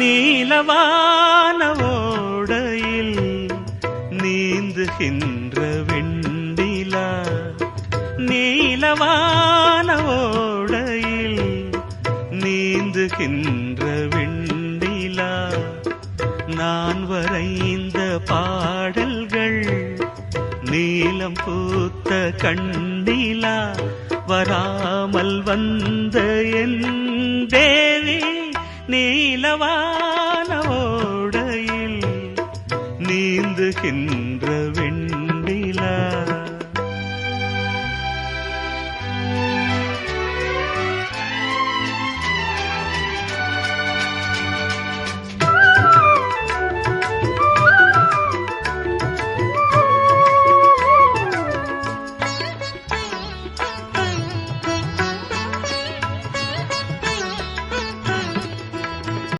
நீலவான ஓடையில் நீந்துகின்ற வெண்டிலா நீலவான ஓடையில் நீந்துகின்ற வெண்டிலா நான் வரைந்த பாடல்கள் நீலம் பூத்த கண்டிலா வராமல் வந்த என் தே நீலவான ஓடையில் நீந்துகின்ற வெண்